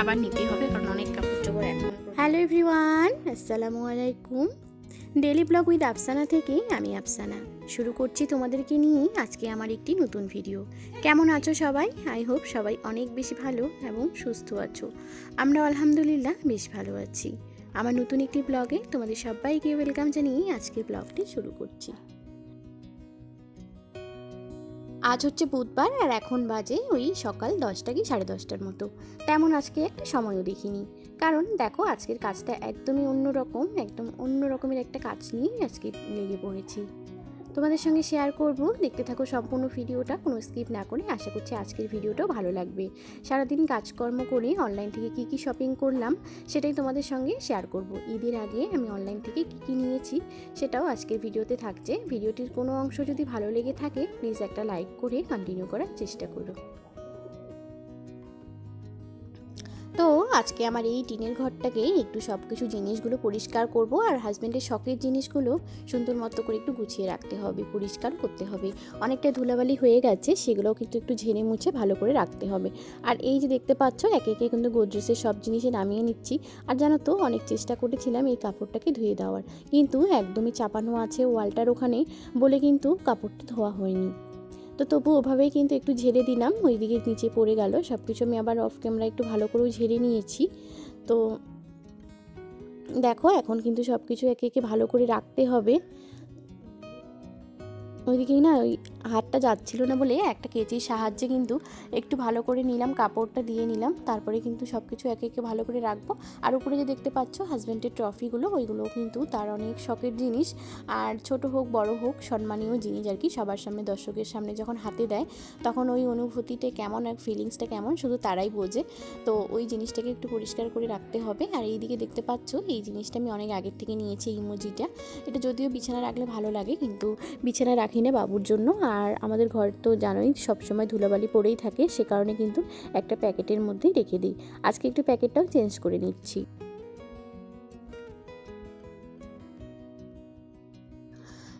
আবার নিতে হবে, কারণ অনেক কাপড় চোপড় এখন হ্যালো এভরিওয়ান, আসসালামু আলাইকুম। ডেলি ব্লগ উইথ আফসানা থেকে আমি আফসানা। শুরু করছি তোমাদেরকে নিয়ে আজকে আমার একটি নতুন ভিডিও। কেমন আছো সবাই? আই হোপ সবাই অনেক বেশি ভালো এবং সুস্থ আছো। আমরা আলহামদুলিল্লাহ বেশ ভালো আছি। আমার নতুন একটি ব্লগে তোমাদের সবাইকে ওয়েলকাম জানিয়ে আজকে ব্লগটি শুরু করছি। আজ হচ্ছে বুধবার আর এখন বাজে ওই সকাল দশটা কি সাড়ে দশটার মতো। তেমন আজকে একটা সময়ও দেখিনি। কারণ দেখো আজকের কাজটা একদমই অন্যরকম, একদম অন্য রকমের একটা কাজ নিয়ে আজকে লেগে পড়েছি। তোমাদের সঙ্গে শেয়ার করব। দেখতে থাকো সম্পূর্ণ ভিডিওটা। কোনো স্কিপ না করে আশা করছি আজকের ভিডিওটাও ভালো লাগবে। সারাদিন কাজকর্ম করে অনলাইন থেকে কি কি শপিং করলাম, সেটাই তোমাদের সঙ্গে শেয়ার করব। ঈদের আগে আমি অনলাইন থেকে কি কি নিয়েছি, সেটাও আজকের ভিডিওতে থাকছে। ভিডিওটির কোনো অংশ যদি ভালো লেগে থাকে প্লিজ একটা লাইক করে কন্টিনিউ করার চেষ্টা করো। আজকে আমার এই টিনের ঘরটাকে একটু সব কিছু জিনিসগুলো পরিষ্কার করব আর হাজব্যান্ডের শখের জিনিসগুলো সুন্দর মতো করে একটু গুছিয়ে রাখতে হবে, পরিষ্কার করতে হবে। অনেকটা ধুলাবালি হয়ে গেছে, সেগুলোও কিন্তু একটু ঝেড়ে মুছে ভালো করে রাখতে হবে। আর এই যে দেখতে পাচ্ছ, একে একে কিন্তু গোদরেজের সব জিনিসে নামিয়ে নিচ্ছি। আর জানো তো, অনেক চেষ্টা করেছিলাম এই কাপড়টাকে ধুয়ে দেওয়ার। কিন্তু একদমই চাপানো আছে ওয়ালটার ওখানে বলে কিন্তু কাপড়টা ধোয়া হয়নি। তো তবু ওভাবেই কিন্তু একটু ঝেড়ে দিলাম। ওইদিকে নিচে পড়ে গেল। সব কিছু আমি আবার অফ ক্যামেরা একটু ভালো করেও ঝেড়ে নিয়েছি। তো দেখো, এখন কিন্তু সব কিছু একে একে ভালো করে রাখতে হবে। ওইদিকেই না ওই হাতটা যাচ্ছিল না বলে একটা কেচির সাহায্যে কিন্তু একটু ভালো করে নিলাম, কাপড়টা দিয়ে নিলাম। তারপরে কিন্তু সব কিছু একে একে ভালো করে রাখব। আর উপরে যে দেখতে পাচ্ছ হাজব্যান্ডের ট্রফিগুলো ওইগুলো কিন্তু তার অনেক শখের জিনিস। আর ছোট হোক, বড় হোক, সম্মানীয় জিনিস আর কি সবার সামনে, দর্শকের সামনে যখন হাতে দেয়, তখন ওই অনুভূতিটা কেমন আর ফিলিংসটা কেমন শুধু তারাই বোঝে। তো ওই জিনিসটাকে একটু পরিষ্কার করে রাখতে হবে। আর এইদিকে দেখতে পাচ্ছ, এই জিনিসটা আমি অনেক আগের থেকে নিয়েছি ইমোজিটা। এটা যদিও বিছানা রাখলে ভালো লাগে, কিন্তু বিছানা রাখি না বাবুর জন্য। আর আমাদের ঘর তো জানোই, সবসময় ধুলাবালি পড়েই থাকে, সে কারণে কিন্তু একটা প্যাকেটের মধ্যেই রেখে দিই। আজকে একটু প্যাকেটটাও চেঞ্জ করে নিচ্ছি।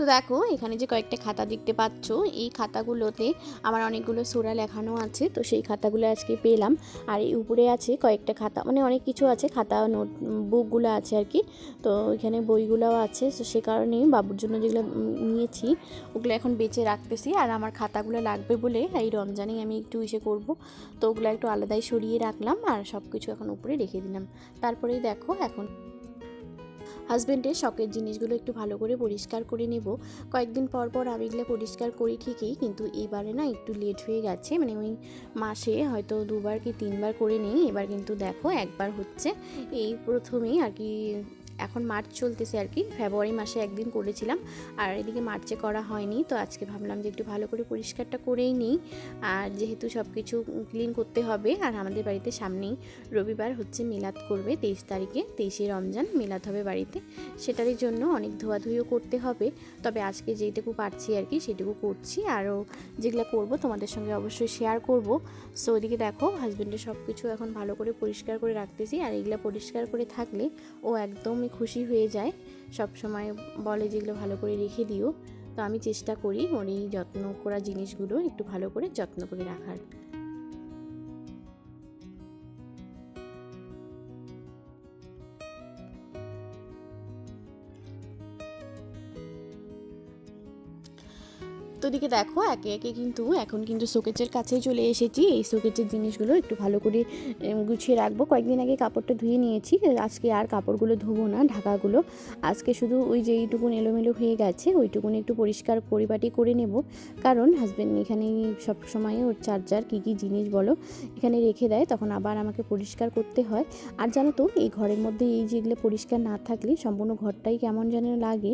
তো দেখো, এখানে যে কয়েকটা খাতা দেখতে পাচ্ছ, এই খাতাগুলোতে আমার অনেকগুলো সোরা লেখানো আছে, তো সেই খাতাগুলো আজকে পেলাম। আর এই উপরে আছে কয়েকটা খাতা মানে অনেক কিছু আছে, খাতা নোট, বুকগুলো আছে আর কি। তো এখানে বইগুলোও আছে, তো সে কারণে বাবুর জন্য যেগুলো নিয়েছি, ওগুলো এখন বেঁচে রাখতেছি। আর আমার খাতাগুলো লাগবে বলে এই রমজানেই আমি একটু ইসে করব, তো ওগুলো একটু আলাদাই সরিয়ে রাখলাম, আর সব কিছু এখন উপরে রেখে দিলাম। তারপরেই দেখো এখন হাজব্যান্ডের শখের জিনিসগুলো একটু ভালো করে পরিষ্কার করে নেব। কয়েকদিন পর পর আমি এগুলো পরিষ্কার করি ঠিকই, কিন্তু এবারে না একটু লেট হয়ে গেছে। মানে ওই মাসে হয়তো দুবার কি তিনবার করে নিই, এবার কিন্তু দেখো একবার হচ্ছে। এই প্রথমেই আর কি এখন মার্চ চলতেছে আর কি। ফেব্রুয়ারি মাসে একদিন করেছিলাম, আর এদিকে মার্চে করা হয়নি। তো আজকে ভাবলাম যে একটু ভালো করে পরিষ্কারটা করেই নিই। আর যেহেতু সব কিছু ক্লিন করতে হবে, আর আমাদের বাড়িতে সামনেই রবিবার হচ্ছে মিলাদ করবে, তেইশ তারিখে, তেইশে রমজান, মিলাদ হবে বাড়িতে। সেটারই জন্য অনেক ধোয়াধুয়িও করতে হবে। তবে আজকে যেটুকু পারছি আর কি, সেটুকু করছি। আরও যেগুলো করব তোমাদের সঙ্গে অবশ্যই শেয়ার করব। সো ওইদিকে দেখো হাজব্যান্ডের সব কিছু এখন ভালো করে পরিষ্কার করে রাখতেছি। আর এগুলো পরিষ্কার করে থাকলে ও একদমই খুশি হয়ে যায়। সব সময় বলে যেগুলো ভালো করে রেখে দিও। তো আমি চেষ্টা করি ওর এই যত্ন করা জিনিসগুলো একটু ভালো করে যত্ন করে রাখার। দিকে দেখো, একে একে কিন্তু এখন কিন্তু শোকেজের কাছেই চলে এসেছি। এই শোকেজের জিনিসগুলো একটু ভালো করে গুছিয়ে রাখব। কয়েকদিন আগে কাপড়টা ধুয়ে নিয়েছি। আজকে আর কাপড়গুলো ধোবো না, ঢাকাগুলো। আজকে শুধু ওই যে এইটুকুন এলোমেলো হয়ে গেছে, ওইটুকুন একটু পরিষ্কার পরিপাটি করে নেব। কারণ হাজব্যান্ড এখানে সব সময় ওর চার্জার কী কী জিনিস বলো, এখানে রেখে দেয়, তখন আবার আমাকে পরিষ্কার করতে হয়। আর জানো তো, এই ঘরের মধ্যে এই যেগুলো পরিষ্কার না থাকলে সম্পূর্ণ ঘরটাই কেমন যেন লাগে।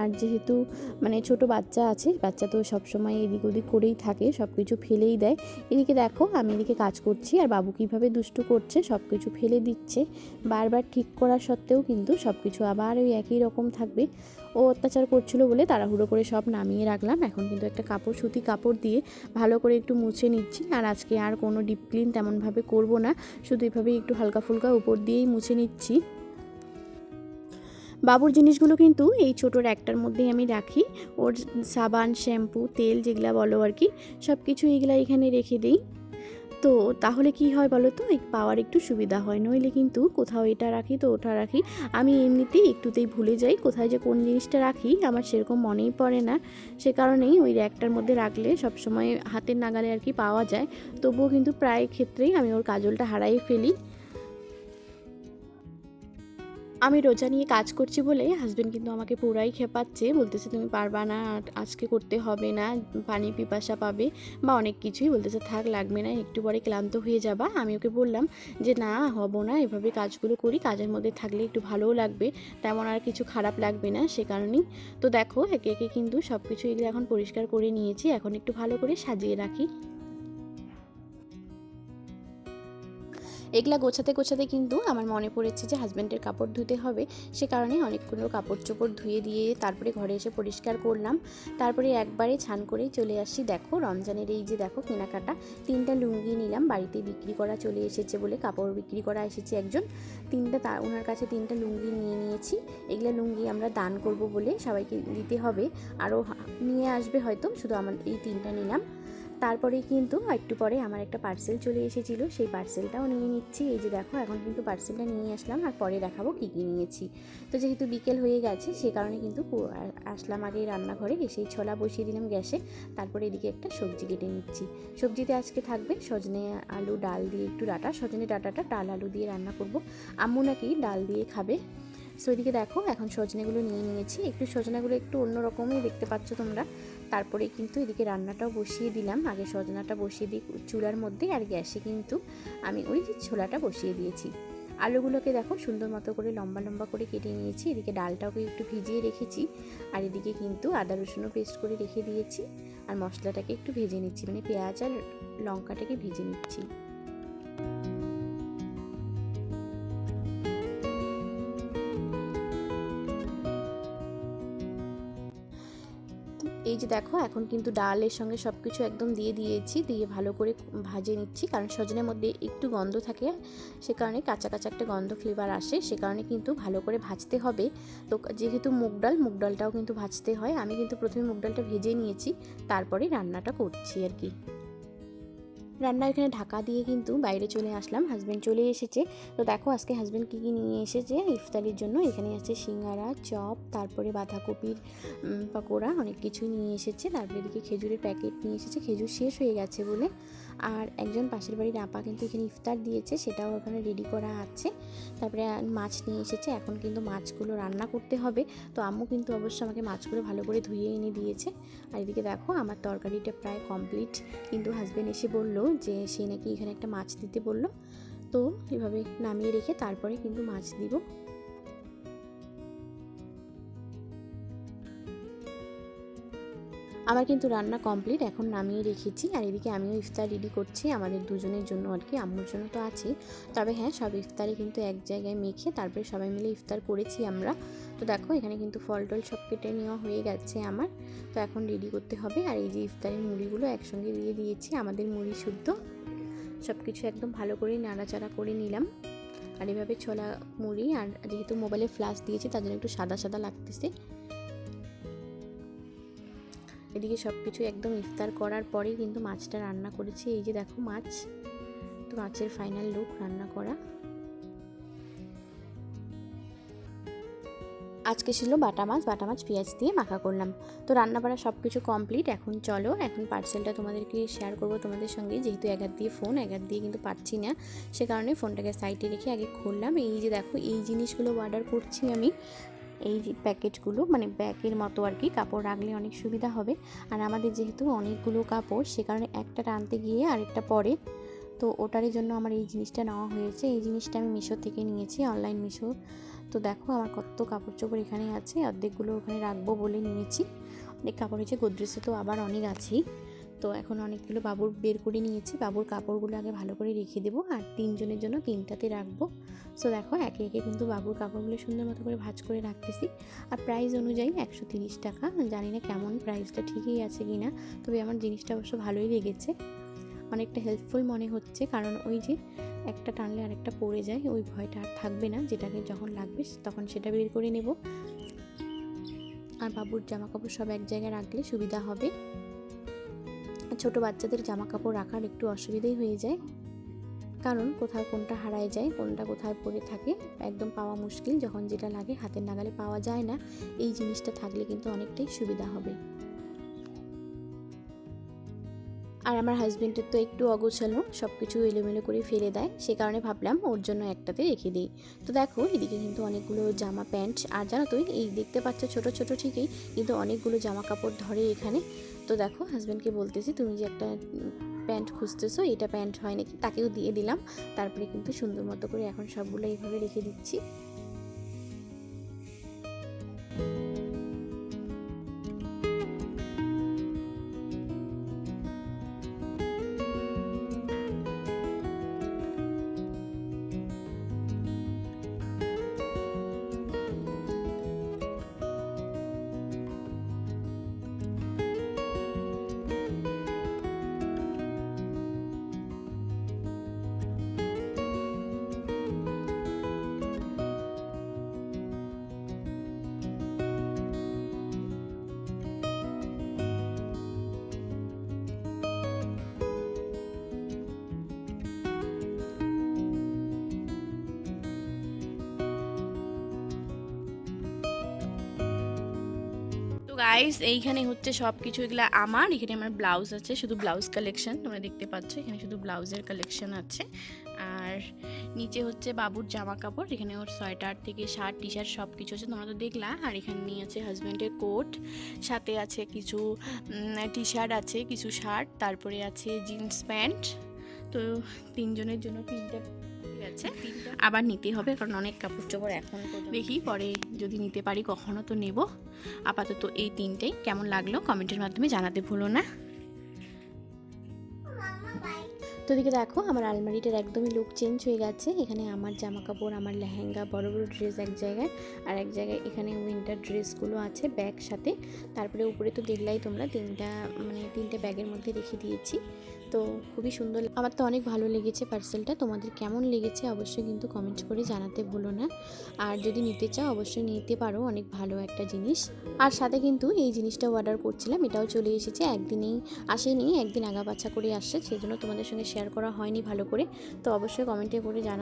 আর যেহেতু মানে ছোট বাচ্চা আছে, বাচ্চা তো সবসময় এদিক ওদিক করেই থাকে সব কিছু ফেলেই দেয়। এদিকে দেখো, আমি এদিকে কাজ করছি আর বাবু কীভাবে দুষ্টু করছে সব কিছু ফেলে দিচ্ছে। বারবার ঠিক করা সত্ত্বেও কিন্তু সব কিছু আবার ওই একই রকম থাকবে। ও অত্যাচার করছিল বলে তাড়াহুড়ো করে সব নামিয়ে রাখলাম। এখন কিন্তু একটা কাপড়, সুতি কাপড় দিয়ে ভালো করে একটু মুছে নিচ্ছি। আর আজকে আর কোনো ডিপ ক্লিন তেমনভাবে করব না। শুধু এভাবেই একটু হালকা ফুলকা উপর দিয়েই মুছে নিচ্ছি। বাবুর জিনিসগুলো কিন্তু এই ছোটোর একটার মধ্যেই আমি রাখি। ওর সাবান, শ্যাম্পু, তেল যেগুলা বলো আর কি সব কিছু এগুলা এখানে রেখে দিই। তো তাহলে কি হয় বলো তো? পাওয়ার একটু সুবিধা হয়। নইলে কিন্তু কোথাও এটা রাখি তো ওটা রাখি। আমি এমনিতেই একটুতেই ভুলে যাই কোথায় যে কোন জিনিসটা রাখি, আমার সেরকম মনেই পড়ে না। সে কারণেই ওই র্যাকটার মধ্যে রাখলে সবসময় হাতের নাগালে আর কি পাওয়া যায়। তবুও কিন্তু প্রায় ক্ষেত্রেই আমি ওর কাজলটা হারাই ফেলি। আমি রোজা নিয়ে কাজ করছি বলে হাজব্যান্ড কিন্তু আমাকে পুরাই খেপাচ্ছে, বলতেছে তুমি পারবা না আজকে করতে হবে না পানি পিপাসা পাবে বা অনেক কিছুই বলতেছে, থাক লাগবে না, একটু পরে ক্লান্ত হয়ে যাবা। আমি ওকে বললাম যে, না, হব না, এভাবে কাজগুলো করি, কাজের মধ্যে থাকলে একটু ভালোও লাগবে, তেমন আর কিছু খারাপ লাগবে না, সে কারণেই। তো দেখো, একে একে কিন্তু সব কিছু এগুলো এখন পরিষ্কার করে নিয়েছি, এখন একটু ভালো করে সাজিয়ে রাখি। এগুলা গোছাতে গোছাতে কিন্তু আমার মনে পড়েছে যে হাজব্যান্ডের কাপড় ধুতে হবে। সে কারণে অনেকগুলো কাপড় চোপড় ধুয়ে দিয়ে তারপরে ঘরে এসে পরিষ্কার করলাম। তারপরে একবারে ছান করেই চলে আসছি দেখো রমজানের এই যে দেখো কেনাকাটা, তিনটা লুঙ্গি নিলাম, বাড়িতে বিক্রি করা চলে এসেছে বলে কাপড় বিক্রি করা এসেছে একজন। তিনটা তার ওনার কাছে তিনটা লুঙ্গি নিয়ে নিয়েছি। এগুলো লুঙ্গি আমরা দান করব বলে সবাইকে দিতে হবে। আরও নিয়ে আসবে হয়তো, শুধু আমার এই তিনটা নিলাম। তারপরে কিন্তু একটু পরে আমার একটা পার্সেল চলে এসেছিল। সেই পার্সেলটাও নিয়ে নিচ্ছি। এই যে দেখো, এখন কিন্তু পার্সেলটা নিয়ে আসলাম। আর পরে দেখাবো কী কী নিয়েছি। তো যেহেতু বিকেল হয়ে গেছে, সে কারণে কিন্তু আসলাম আগে রান্নাঘরে। এসেই ছোলা বসিয়ে দিলাম গ্যাসে। তারপরে এদিকে একটা সবজি কেটে নিচ্ছি। সবজিতে আজকে থাকবে সজনে আলু ডাল দিয়ে একটু ডাটা। সজনে ডাটাটা ডাল আলু দিয়ে রান্না করব। আম্মু নাকি ডাল দিয়ে খাবে। সো এদিকে দেখো, এখন সজনেগুলো নিয়ে নিয়েছি। একটু সজনাগুলো একটু অন্যরকমই দেখতে পাচ্ছ তোমরা। তারপরে কিন্তু এদিকে রান্নাটাও বসিয়ে দিলাম। আগে সজনাটা বসিয়ে দিই চুলার মধ্যে আর গ্যাসে কিন্তু আমি ওই ছোলাটা বসিয়ে দিয়েছি। আলুগুলোকে দেখো সুন্দর মতো করে লম্বা লম্বা করে কেটে নিয়েছি। এদিকে ডালটাকে একটু ভিজিয়ে রেখেছি আর এদিকে কিন্তু আদা রসুনও পেস্ট করে রেখে দিয়েছি। আর মশলাটাকে একটু ভেজে নিচ্ছি মানে পেঁয়াজ আর লঙ্কাটাকে ভেজে নিচ্ছি। যে দেখো, এখন কিন্তু ডালের সঙ্গে সব কিছু একদম দিয়ে দিয়েছি, দিয়ে ভালো করে ভাজে নিচ্ছি। কারণ সজনের মধ্যে একটু গন্ধ থাকে, সে কারণে কাঁচা কাঁচা একটা গন্ধ ফ্লেভার আসে, সে কারণে কিন্তু ভালো করে ভাজতে হবে। তো যেহেতু মুগ ডাল, মুগ ডালটাও কিন্তু ভাজতে হয়, আমি কিন্তু প্রথমে মুগ ডালটা ভেজে নিয়েছি, তারপরে রান্নাটা করছি আর কি। রান্না এখানে ঢাকা দিয়ে কিন্তু বাইরে চলে আসলাম হাজব্যান্ড চলে এসেছে। তো দেখো আজকে হাজব্যান্ড কী কী নিয়ে এসেছে, ইফতারির জন্য। এখানে আছে সিঙ্গারা, চপ, তারপরে বাঁধাকপির পকোড়া অনেক কিছুই নিয়ে এসেছে। তারপরে এদিকে খেজুরের প্যাকেট নিয়ে এসেছে। খেজুর শেষ হয়ে গেছে বলে। আর একজন পাশের বাড়ির আপা কিন্তু এখানে ইফতার দিয়েছে, সেটাও ওখানে রেডি করা আছে। তারপরে মাছ নিয়ে এসেছে। এখন কিন্তু মাছগুলো রান্না করতে হবে। তো আম্মু কিন্তু অবশ্য আমাকে মাছগুলো ভালো করে ধুয়ে এনে দিয়েছে। আর এদিকে দেখো, আমার তরকারিটা প্রায় কমপ্লিট কিন্তু হাজব্যান্ড এসে বলল যে সে নাকি এখানে একটা মাছ দিতে বলল। তো এভাবে নামিয়ে রেখে তারপরে কিন্তু মাছ দিব। আমার কিন্তু রান্না কমপ্লিট, এখন নামিয়ে রেখেছি। আর এদিকে আমিও ইফতার রেডি করছি, আমাদের দুজনের জন্য আর কি, আম্মুর জন্য তো আছেই। তবে হ্যাঁ সব ইফতারে কিন্তু এক জায়গায় মেখে তারপরে সবাই মিলে ইফতার করেছি আমরা। তো দেখো, এখানে কিন্তু ফল টল সব কেটে নেওয়া হয়ে গেছে আমার। তো এখন রেডি করতে হবে। আর এই যে ইফতারের মুড়িগুলো একসঙ্গে দিয়ে দিয়েছি, আমাদের মুড়ি শুদ্ধ। সব কিছু একদম ভালো করে নাড়াচাড়া করে নিলাম। আর এভাবে ছোলা মুড়ি আর যেহেতু মোবাইলে ফ্লাশ দিয়েছি, তার জন্য একটু সাদা সাদা লাগতেছে। এদিকে সব কিছু একদম ইফতার করার পরেই কিন্তু মাছটা রান্না করেছি। এই যে দেখো মাছ, তো মাছের ফাইনাল লুক রান্না করা। আজকে ছিল বাটা মাছ বাটা মাছ পেঁয়াজ দিয়ে মাখা করলাম। তো রান্না বাড়া সব কিছু কমপ্লিট এখন চলো, এখন পার্সেলটা তোমাদেরকে শেয়ার করব তোমাদের সঙ্গে। যেহেতু এক হাত দিয়ে ফোন এক হাত দিয়ে কিন্তু পারছি না, সে কারণে ফোনটাকে সাইডে রেখে আগে খুললাম। এই যে দেখো, এই জিনিসগুলো অর্ডার করছি আমি। এই প্যাকেটগুলো মানে ব্যাগের মতো আর কি, কাপড় রাখলে অনেক সুবিধা হবে। আর আমাদের যেহেতু অনেকগুলো কাপড়, সে কারণে একটা টানতে গিয়ে আরেকটা পরে তো ওটারই জন্য আমার এই জিনিসটা নেওয়া হয়েছে। এই জিনিসটা আমি মিশো থেকে নিয়েছি, অনলাইন মিশো। তো দেখো আমার কত কাপড় চোপড় এখানে আছে, অর্ধেকগুলো ওখানে রাখব বলে নিয়েছি। অনেক কাপড় হয়েছে, গোদরেজে তো আবার অনেক আছেই। তো এখন অনেকগুলো বাবুর বের করে নিয়েছি, বাবুর কাপড়গুলো আগে ভালো করে রেখে দেবো আর তিনজনের জন্য তিনটাতে রাখব। সো দেখো একে একে কিন্তু বাবুর কাপড়গুলো সুন্দর মতো করে ভাজ করে রাখতেছি। আর প্রাইস অনুযায়ী একশো তিরিশ টাকা, জানি না কেমন প্রাইসটা ঠিকই আছে কি না তবে আমার জিনিসটা অবশ্য ভালোই লেগেছে। অনেকটা হেল্পফুল মনে হচ্ছে। কারণ ওই যে একটা টানলে আরেকটা পড়ে যায়, ওই ভয়টা আর থাকবে না। যেটাকে যখন লাগবে তখন সেটা বের করে নেব। আর বাবুর জামা কাপড় সব এক জায়গায় রাখলে সুবিধা হবে। ছোট বাচ্চাদের জামা কাপড় রাখার একটু অসুবিধাই হয়ে যায়। কারণ কোথাও কোনটা হারায় যায়, কোনটা কোথায় পড়ে থাকে, একদম পাওয়া মুশকিল। যখন যেটা লাগে হাতের নাগালে পাওয়া যায় না। এই জিনিসটা থাকলে কিন্তু অনেকটাই সুবিধা হবে। আর আমার হাজব্যান্ডের তো একটু অগোছালো সব কিছু এলোমেলো করে ফেলে দেয়, সে কারণে ভাবলাম ওর জন্য একটাতে রেখে দিই। তো দেখো, এদিকে কিন্তু অনেকগুলো জামা প্যান্ট, আর জানো তুই এই দেখতে পাচ্ছ ছোট ছোট ঠিকই, কিন্তু অনেকগুলো জামা কাপড় ধরে এখানে। তো দেখো হাজব্যান্ডকে বলতেছি, তুমি যে একটা প্যান্ট খুঁজতেছো, এটা প্যান্ট হয় নাকি? তাকেও দিয়ে দিলাম, তারপরে কিন্তু সুন্দর মতো করে এখন সবগুলো এইভাবে রেখে দিচ্ছি। গাইস এইখানে হচ্ছে সব কিছু এগুলো আমার, এখানে আমার ব্লাউজ আছে, শুধু ব্লাউজ কালেকশন তোমরা দেখতে পাচ্ছ, এখানে শুধু ব্লাউজের কালেকশন আছে। আর নিচে হচ্ছে বাবুর জামা কাপড় এখানে ওর সোয়েটার থেকে শার্ট টি শার্ট সব কিছু আছে, তোমরা তো দেখলা। আর এখানে নিয়ে আছে হাজব্যান্ডের কোট সাথে আছে কিছু টি শার্ট আছে, কিছু শার্ট, তারপরে আছে জিন্স প্যান্ট তো তিনজনের জন্য তিনটে আছে? আবার নিতে হবে কারণ অনেক কাপড় চোপড় এখন দেখি পরে যদি নিতে পারি কখনো তো নেব। আপাতত এই তিনটেই। কেমন লাগল কমেন্টের মাধ্যমে জানাতে ভুলো না। তো দিকে দেখো আমার আলমারিটার একদমই লুক চেঞ্জ হয়ে গেছে। এখানে আমার জামা কাপড় আমার লেহেঙ্গা বড় বড় ড্রেস এক জায়গায়। আর এক জায়গায় এখানে উইন্টার ড্রেসগুলো আছে ব্যাগ সাথে। তারপরে উপরে তো দেখলাই তোমরা তিনটা মানে তিনটে ব্যাগের মধ্যে রেখে দিয়েছি। তো খুবই সুন্দর আমার তো অনেক ভালো লেগেছে পার্সেলটা তোমাদের কেমন লেগেছে অবশ্যই কিন্তু কমেন্ট করে জানাতে ভুলো না। আর যদি নিতে চাও, অবশ্যই নিতে পারো, অনেক ভালো একটা জিনিস। আর সাথে কিন্তু এই জিনিসটা অর্ডার করছিলাম, এটাও চলে এসেছে, একদিনেই আসেনি, একদিন আগা পাছা করে আসছে, সেজন্য তোমাদের সঙ্গে শেয়ার করা হয়নি ভালো করে। তো অবশ্যই কমেন্টে করে জানা